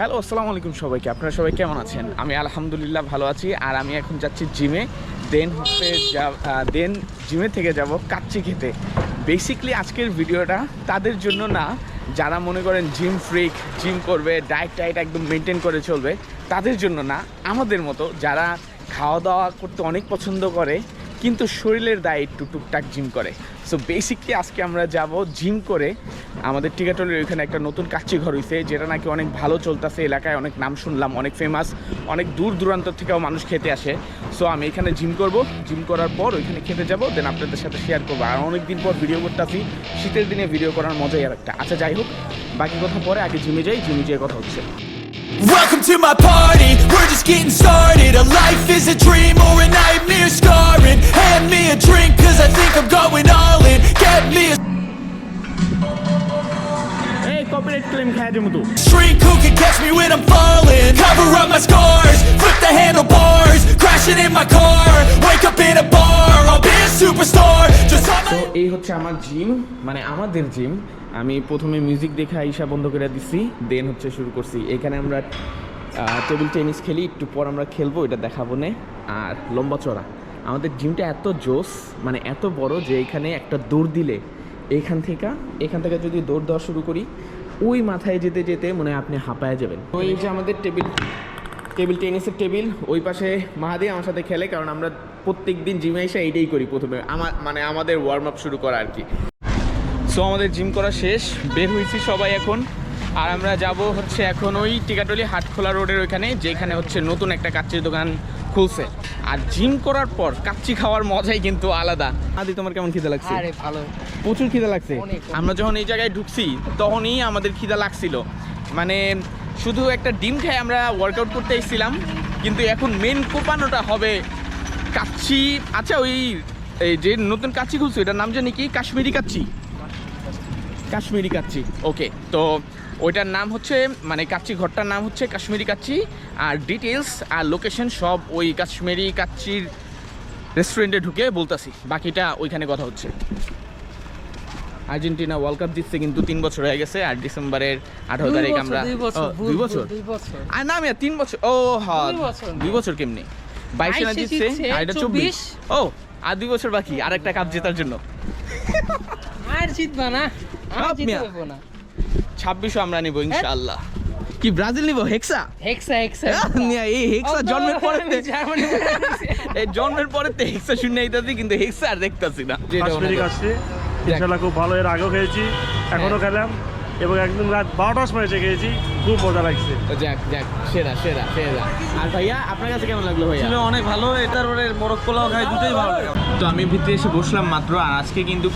Hello, আসসালামু আলাইকুম সবাইকে। আপনারা সবাই কেমন আছেন? আমি আলহামদুলিল্লাহ ভালো আছি, আর আমি এখন যাচ্ছি জিমে। দেন হচ্ছে যা দেন জিমে থেকে যাব কাচ্চি খেতে। বেসিকলি আজকের ভিডিওটা তাদের জন্য না, যারা মনে করেন জিম ফ্রিক জিম করবে ডায়েট টায়েট একদম মেনটেন করে চলবে, তাদের জন্য না, আমাদের মতো যারা খাওয়া দাওয়া করতে অনেক পছন্দ করে, কিন্তু শরীরের দায় একটু টুকটাক জিম করে। সো বেসিকলি আজকে আমরা যাব জিম করে আমাদের টিকাটলের ওইখানে একটা নতুন কাচ্চি ঘর হয়েছে যেটা নাকি অনেক ভালো চলতেছে এলাকায় অনেক নাম শুনলাম অনেক ফেমাস অনেক দূর দূরান্ত থেকেও মানুষ খেতে আসে। সো আমি এখানে জিম করব জিম করার পর ওইখানে খেতে যাব দেন আপনাদের সাথে শেয়ার করব। আর অনেক দিন পর ভিডিও করতেছি শীতের দিনে ভিডিও করার মজাই আর একটা। আচ্ছা যাই হোক বাকি কথা পরে আগে জিমে যাই জিমে যেয়ে কথা হচ্ছে। Welcome to my party, we're just getting started A life is a dream or a nightmare scarring. ক্লেম খায় দেবো তো shrink who can catch me when I'm falling. Cover up my scars, flip the handlebars Crashing in my car, wake up in a bar I'll be a superstar, just on তো my এই হচ্ছে আমার gym মানে আমাদের gym আমি প্রথমে music দেখে আইসা বন্ধ করে দিছি দেন হচ্ছে শুরু করছি। এখানে আমরা টেবিল টেনিস খেলি একটু পর আমরা খেলব এটা দেখাবো নে। আর লম্বা চড়া। আমাদের জিমটা এত জোস মানে এত বড় যে এখানে একটা দৌড় দিলে এইখান থেকে এখান থেকে যদি দৌড় দেওয়া শুরু করি ওই মাথায় যেতে যেতে মনে হয় আপনি হাঁপায় যাবেন। ওই যে আমাদের টেবিল টেবিল টেনিসের টেবিল, ওই পাশে মাহাদি আমার সাথে খেলে, কারণ আমরা প্রত্যেক দিন জিমে এসে এইটাই করি প্রথমে। আমার মানে আমাদের ওয়ার্ম আপ শুরু করা আর কি। সো আমাদের জিম করা শেষ, বের হয়েছি সবাই এখন। আর আমরা যাব হচ্ছে এখন ওই টিকাটলি হাটখোলা রোডের ওইখানে, যেখানে হচ্ছে নতুন একটা কাচ্চির দোকান খুলছে। আর জিম করার পর কাচ্চি খাওয়ার মজাই কিন্তু আলাদা। আদি তোমার কেমন খিদে লাগছে? আরে ভালো। প্রচুর খিদে লাগছে। আমরা যখন এই জায়গায় ঢুকছি তখনই আমাদের খিদা লাগছিল। মানে শুধু একটা ডিম খেয়ে আমরা ওয়ার্কআউট করতে এসেছিলাম কিন্তু এখন মেন কোপানোটা হবে কাচ্চি। আচ্ছা ওই এই যে নতুন কাচ্চি খুলছে এটার নাম জানি কি? কাশ্মীরি কাচ্চি? কাশ্মীরি কাচ্চি। ওকে তো ওইটার নাম হচ্ছে মানে কাচ্চি ঘরটার নাম হচ্ছে কাশ্মীরি কাচ্চি। আর ডিটেলস আর লোকেশন সব ওই কাশ্মীরি কাচ্চির রেস্টুরেন্টে ঢুকে বলতাছি। বাকিটা ওইখানে কথা হচ্ছে। আর্জেন্টিনা ওয়ার্ল্ড কাপ জিতছে কিন্তু তিন বছর হয়ে গেছে আর ডিসেম্বরের আঠারো তারিখ আমরা দুই বছর আর না আমি তিন বছর। ও হ্যাঁ দুই বছর। কেমনি? বাইশে না জিতছে আর এটা চব্বিশ। ও আর দুই বছর বাকি আর একটা কাপ জেতার জন্য। আর জিতবা না আর বাপ জিতে মিয়া। হইবো না। ছাব্বিশও আমরা নিব ইনশাল্লাহ কি ব্রাজিল নিব? হেক্সা? হেক্সা হেক্সা। এই হেক্সা জন্মের পরে এই জন্মের পরে তো হেক্সা শুনে আইতাছি কিন্তু হেক্সা আর দেখতাছি না। ইনশাল্লাহ খুব ভালো এর আগেও খেয়েছি এখনও হ্যাঁ। খেলাম এবং একদম রাত বারোটার সময় এসে খেয়েছি। খুব মজা লাগছে। যাক যাক সেরা সেরা সেরা। আর ভাইয়া আপনার কাছে কেমন লাগল ভাইয়া? অনেক ভালো এটার পরে মোরগ পোলাও খাই দুটোই ভালো তো আমি ভিতরে এসে বসলাম মাত্র আর আজকে কিন্তু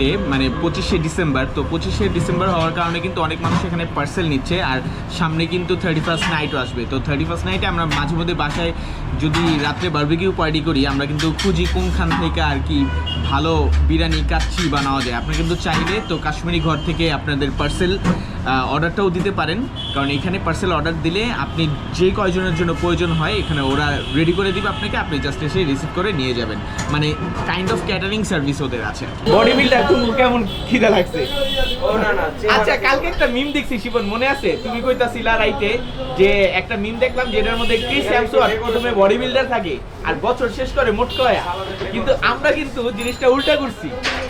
ডে মানে পঁচিশে ডিসেম্বর তো পঁচিশে ডিসেম্বর হওয়ার কারণে কিন্তু অনেক মানুষ এখানে পার্সেল নিচ্ছে আর সামনে কিন্তু থার্টি ফার্স্ট নাইটও আসবে। তো থার্টি ফার্স্ট নাইটে আমরা মাঝে মধ্যে বাসায় যদি রাত্রে বারবিকিউ পার্টি করি আমরা কিন্তু খুঁজি কোনখান থেকে আর কি ভালো বিরিয়ানি কাচ্ছি বানাওয়া যায়। আপনারা কিন্তু চাইলে তো কাশ্মীরি ঘর থেকে আপনাদের পার্সেল অর্ডারটাও দিতে পারেন। কারণ এখানে পার্সেল অর্ডার দিলে আপনি যে কয়জনের জন্য প্রয়োজন হয় এখানে ওরা রেডি করে দিবে আপনাকে আপনি জাস্ট এসে রিসিভ করে নিয়ে যাবেন। মানে কাইন্ড অফ ক্যাটারিং সার্ভিস ওদের আছে। বডি বিল্ডার তুমি কেমন খিদা লাগছে? আচ্ছা কালকে একটা মিম দেখছি শিবন মনে আছে? তুমি কইতাছিলা রাইতে যে একটা মিম দেখলাম যেটার মধ্যে ক্রিস হ্যামসওয়ার্থ প্রথমে বডি বিল্ডার থাকে আর বছর শেষ করে মোটকয়া কিন্তু আমরা কিন্তু জিনিসটা উল্টা করছি।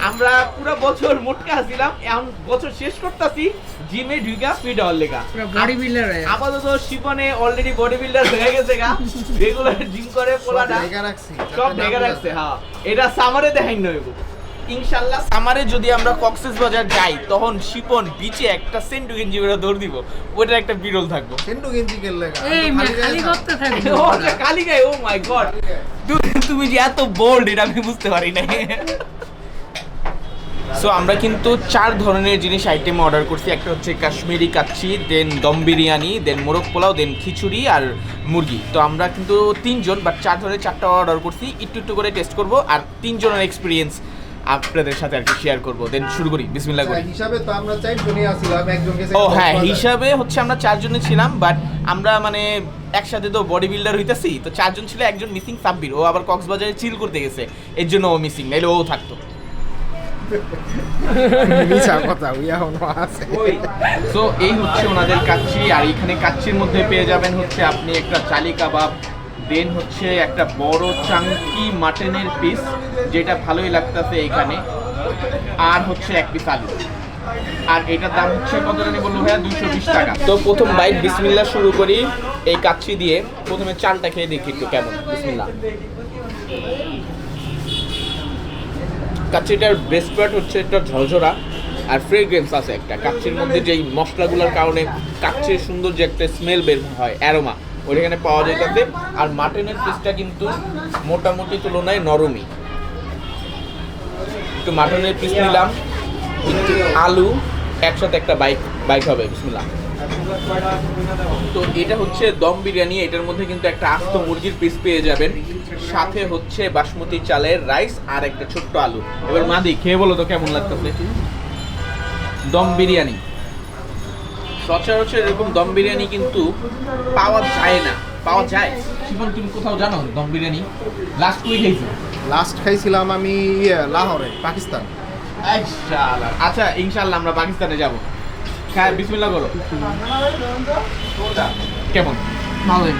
আমরা পুরো বছর মোটকা ছিলাম এখন বছর শেষ করতেছি জিমে ঢুকা স্পিড হওয়ার লেগা। বডি বিল্ডার আপাতত শিবনে অলরেডি বডি বিল্ডার হয়ে গেছে গা। রেগুলার জিম করে পোলাটা। সব ঢেকে রাখছে হ্যাঁ। এটা সামারে দেখাই নইব ইনশাল্লাহ সামারে যদি আমরা কক্সেস বাজার যাই তখন শিপন বিচে একটা সেন্টু গেঞ্জি করে দৌড় দিব। ওটা একটা বিরল থাকব। সেন্টু গেঞ্জি কেলে এই খালি করতে থাকবি। ও কালি গায়ে ও মাই গড তুমি যে এত বোল্ড এটা আমি বুঝতে পারি নাই। সো আমরা কিন্তু চার ধরনের জিনিস আইটেম অর্ডার করছি। একটা হচ্ছে কাশ্মীরি কাচ্ছি দেন দম বিরিয়ানি দেন মোরগ পোলাও দেন খিচুড়ি আর মুরগি। তো আমরা কিন্তু তিনজন বাট চার ধরনের চারটা অর্ডার করছি। একটু একটু করে টেস্ট করব আর তিনজনের এক্সপিরিয়েন্স আপনাদের সাথে আর কি শেয়ার করব। দেন শুরু করি। বিসমিল্লাহ করি। হিসাবে তো আমরা চারজনই একজন ও হ্যাঁ হিসাবে হচ্ছে আমরা চারজনে ছিলাম বাট আমরা মানে একসাথে তো বডি বিল্ডার হইতাছি তো চারজন ছিল একজন মিসিং সাব্বির। ও আবার কক্সবাজারে চিল করতে গেছে এর জন্য ও মিসিং নাইলে ও থাকতো। মিছা কথা এখনও আছে তো এই হচ্ছে ওনাদের কাচ্চি আর এখানে কাচ্চির মধ্যে পেয়ে যাবেন হচ্ছে আপনি একটা চালি কাবাব দেন হচ্ছে একটা বড় চাঙ্কি মাটনের পিস যেটা ভালোই লাগতেছে এখানে আর হচ্ছে এক পিস আলু। আর এটার দাম হচ্ছে কত জানি বলল ভাইয়া? দুশো বিশ টাকা। তো প্রথম বাইট বিসমিল্লা শুরু করি এই কাচ্চি দিয়ে। প্রথমে চালটা খেয়ে দেখি একটু কেমন বিসমিল্লা। কাচ্চিটার বেস্ট পার্ট হচ্ছে একটা ঝরঝরা আর ফ্রেগ্রেন্স আছে একটা। কাচ্চির মধ্যে যেই মশলাগুলোর কারণে কাচ্চির সুন্দর যে একটা স্মেল বের হয় অ্যারোমা ওইখানে পাওয়া যায় তাতে। আর মাটনের পিসটা কিন্তু মোটামুটি তুলনায় নরমই। একটু মাটনের পিস নিলাম। একটু আলু একসাথে একটা বাইক বাইক হবে, বিসমিল্লাহ। তো এটা হচ্ছে দম বিরিয়ানি। এটার মধ্যে কিন্তু একটা আস্ত মুরগির পিস পেয়ে যাবেন। সাথে হচ্ছে বাসমতি চালের রাইস আর একটা ছোট্ট আলু। এবার মাদি খেয়ে বলো তো কেমন লাগতেছে? দম বিরিয়ানি। সচরাচর এরকম দম বিরিয়ানি কিন্তু পাওয়া যায় না। পাওয়া যায়? শিবন তুমি কোথাও জানো দম বিরিয়ানি? লাস্ট উইক খেয়েছো? লাস্ট খাইছিলাম আমি ইয়ে, লাহোরে পাকিস্তান। ইনশাআল্লাহ। আচ্ছা ইনশাআল্লাহ আমরা পাকিস্তানে যাব। হ্যাঁ বিসমিল্লাহ বলো। কেমন? ভালোই।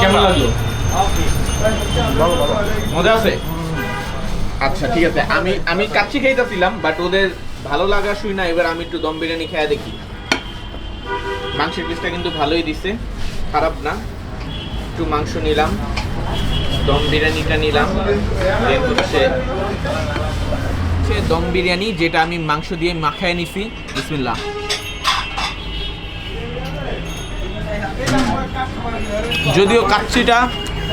কেমন লাগল? মজা আছে? আচ্ছা ঠিক আছে। আমি আমি কাচ্চি খাইতেছিলাম বাট ওদের ভালো লাগা শুই না। এবার আমি একটু দম বিরিয়ানি খেয়ে দেখি। মাংসের পিসটা কিন্তু ভালোই দিছে। খারাপ না। একটু মাংস নিলাম। দম বিরিয়ানিটা নিলাম। হচ্ছে হচ্ছে দম বিরিয়ানি, যেটা আমি মাংস দিয়ে মাখায় নিছি। বিসমিল্লা যদিও কাচ্চিটা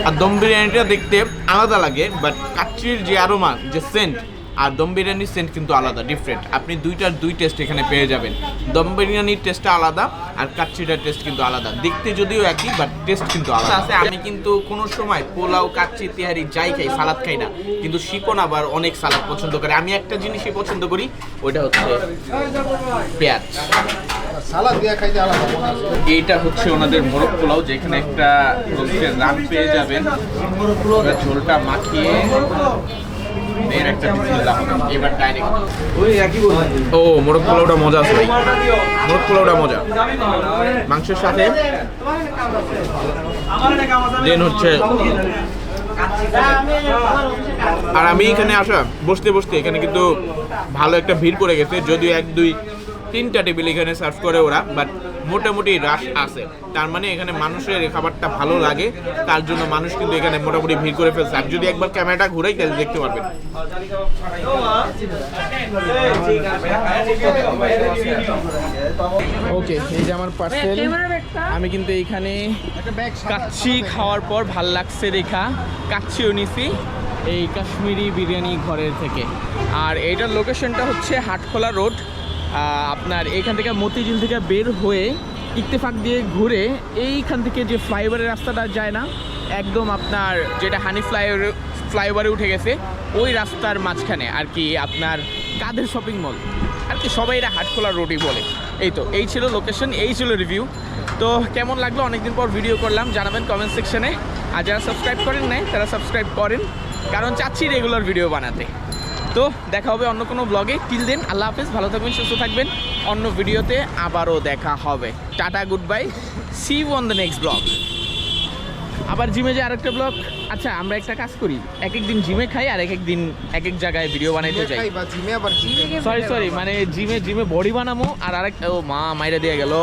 আর দম বিরিয়ানিটা দেখতে আলাদা লাগে বাট কাচ্চির যে আরোমা যে সেন্ট আর দম বিরিয়ানির সেন্ট কিন্তু আলাদা ডিফারেন্ট আপনি দুইটার দুই টেস্ট এখানে পেয়ে যাবেন। দম বিরিয়ানির টেস্টটা আলাদা আর কাচ্চিটার টেস্ট কিন্তু আলাদা। দেখতে যদিও একই বাট টেস্ট কিন্তু আলাদা। আছে আমি কিন্তু কোনো সময় পোলাও কাচ্চি তেহারি যাই খাই সালাদ খাই না। কিন্তু শিপন আবার অনেক সালাদ পছন্দ করে। আমি একটা জিনিসই পছন্দ করি ওইটা হচ্ছে পেঁয়াজ। সালাদ দিয়ে খাইতে আলাদা এইটা হচ্ছে ওনাদের মোরগ পোলাও যেখানে একটা রান পেয়ে যাবেন। ঝোলটা মাখিয়ে ও মোরগ পোলাওটা মজা আছে ভাই। মোরগ পোলাওটা মজা। মাংসের সাথে দেন হচ্ছে আর আমি এখানে আসা বসতে বসতে এখানে কিন্তু ভালো একটা ভিড় পড়ে গেছে যদিও এক দুই তিনটা টেবিল এখানে সার্ভ করে ওরা বাট মোটামুটি রাশ আছে। তার মানে এখানে মানুষের খাবারটা ভালো লাগে, তার জন্য মানুষ কিন্তু এখানে মোটামুটি ভিড় করে ফেলছে। আর যদি একবার ক্যামেরাটা ঘুরাই, তাহলে দেখতে পারবেন। ওকে, এই যে আমার পার্সেল আমি কিন্তু এইখানে কাচ্ছি খাওয়ার পর ভালো লাগছে দেখা। কাচ্চিও নিছি এই কাশ্মীরি বিরিয়ানি ঘরের থেকে। আর এইটার লোকেশনটা হচ্ছে হাটখোলা রোড আপনার এইখান থেকে মতিঝিল থেকে বের হয়ে ইত্তেফাক দিয়ে ঘুরে এইখান থেকে যে ফ্লাইওভারের রাস্তাটা যায় না, একদম আপনার যেটা হানি ফ্লাইওভার, ফ্লাইওভারে উঠে গেছে, ওই রাস্তার মাঝখানে আর কি আপনার কাদের শপিং মল আর কি সবাই এটা হাটখোলা রোডই বলে। এই তো, এই ছিল লোকেশন এই ছিল রিভিউ তো কেমন লাগল? অনেকদিন পর ভিডিও করলাম, জানাবেন কমেন্ট সেকশনে আর যারা সাবস্ক্রাইব করেন নাই, তারা সাবস্ক্রাইব করেন। কারণ চাচ্ছি রেগুলার ভিডিও বানাতে। তো দেখা হবে অন্য কোনো ব্লগে টিল দেন আল্লাহ হাফেজ ভালো থাকবেন সুস্থ থাকবেন। অন্য ভিডিওতে আবারও দেখা হবে। Tata goodbye see on the next blog আবার জিমে যে আরেকটা ব্লগ আচ্ছা আমরা একটা কাজ করি। এক এক দিন জিমে খাই আর এক এক দিন এক এক জায়গায় ভিডিও বানাইতে যাই। জিমে আবার সরি সরি মানে জিমে জিমে বডি বানামো আর আরেক ও মা মাইরা দিয়ে গেল।